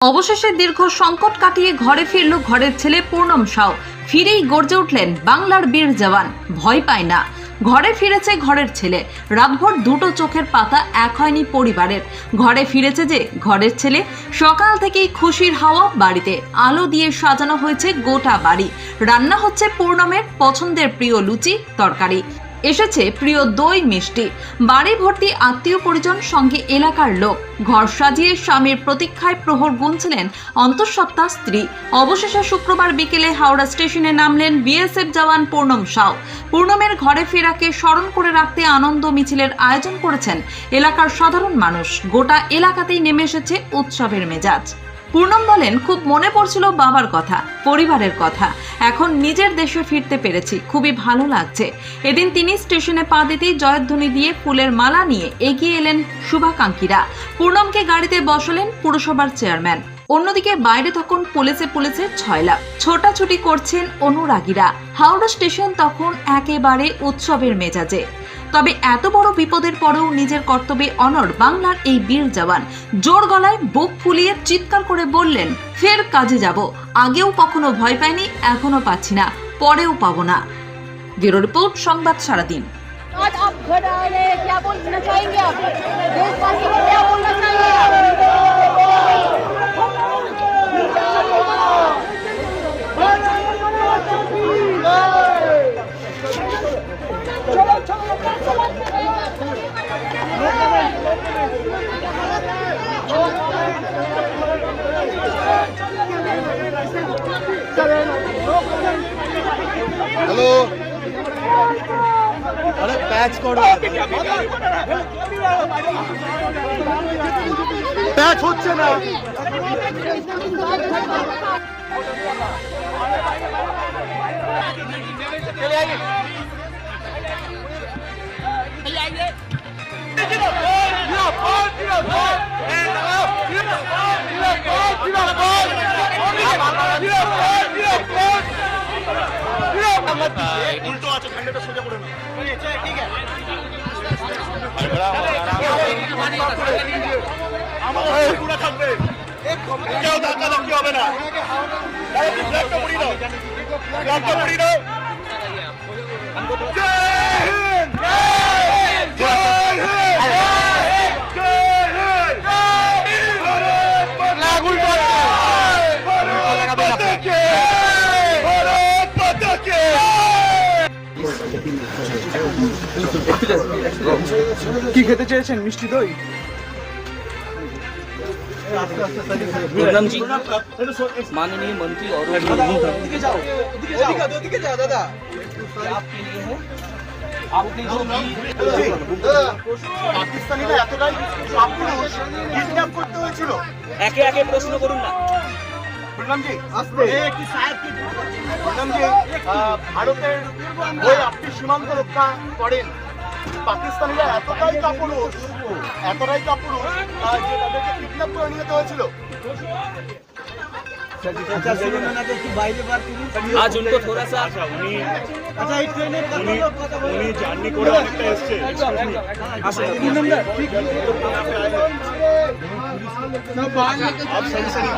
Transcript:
অবশেষে দীর্ঘ সংকট কাটিয়ে ঘরে ফিরল ঘরের ছেলে পূর্ণম সাউ। ফিরেই গর্জে উঠলেন, বাংলার বীর জওয়ান, ভয় পায় না। ঘরে ফিরেছে ঘরের ছেলে। রাতভর দুটো চোখের পাতা এক হয়নি পরিবারের। ঘরে ফিরেছে যে ঘরের ছেলে। সকাল থেকেই খুশির হাওয়া বাড়িতে। আলো দিয়ে সাজানো হয়েছে গোটা বাড়ি। রান্না হচ্ছে পূর্ণমের পছন্দের প্রিয় লুচি, তরকারি। এসেছে প্রিয় দই মিষ্টি। বাড়ি ভর্তি আত্মীয় পরিজন সঙ্গে এলাকার লোক। ঘর সাজিয়ে স্বামীর প্রতীক্ষায় প্রহর গুনছিলেন অন্তঃসত্ত্বা স্ত্রী। অবশেষে শুক্রবার বিকেলে হাওড়া স্টেশনে নামলেন বিএসএফ জওয়ান পূর্ণম সাউ। পূর্ণমের ঘরে ফেরাকে স্মরণ করে রাখতে আনন্দ মিছিলের আয়োজন করেছেন এলাকার সাধারণ মানুষ। গোটা এলাকাতেই নেমে এসেছে উৎসবের মেজাজ। পূর্ণম বলেন, খুব মনে পড়ছিল বাবার কথা, পরিবারের কথা। এখন নিজের দেশে ফিরতে পেরেছি, খুবই ভালো লাগছে। এদিন তিনি স্টেশনে পা দিতেই জয়ধ্বনি দিয়ে ফুলের মালা নিয়ে এগিয়ে এলেন শুভাকাঙ্ক্ষীরা। পূর্ণমকে গাড়িতে বসলেন পুরসভার চেয়ারম্যান। অন্যদিকে বাইরে তখন পুলিশে পুলিশে ছয়লা। ছোটাছুটি করছেন অনুরাগীরা। হাওড়া স্টেশন তখন একেবারে উৎসবের মেজাজে। তবে এত বড় বিপদের পরেও নিজের কর্তব্যে অনর বাংলার এই বীর জওয়ান। জোর গলায় বুক ফুলিয়ে চিৎকার করে বললেন, ফের কাজে যাব। আগেও কখনো ভয় পাইনি, এখনও পাচ্ছি না। পরেও পাবো না। ব্যুরো রিপোর্ট, সংবাদ সারাদিন। হ্যালো। আরে প্যাচ করো। প্যাচ হচ্ছে না। উল্টো আছে ঠান্ডাটা সোজা করে না ঠিক আছে আমার থাকবে কেউ ধাক্কা ধাক্কি হবে না ব্ল্যাকটা পড়িয়ে দাও দাও কি খেতে চেয়েছেন মিষ্টি দই पूनम जी माननीय मंत्री और ওদিকে যাও ওদিকে যাও ওদিকে যাও দাদা आपके लिए है आपने जो भी পাকিস্তানিরা এতটাই কাপুরুষ কিডন্যাপ করতে হয়েছিল একে একে প্রশ্ন করুন না বললাম ভারতের আপনি সীমান্ত রক্ষা করেন। পাকিস্তানিরা এতটাই কাপুরুষ এতটাই কাপুরুষ যে হয়েছিল। আজ উনকো থোড়া সা আচ্ছা, আচ্ছা এই ট্রেনের কথা উনি জার্নি করে অনেকটা এসেছে। আসলে তিন নম্বর आप सही सही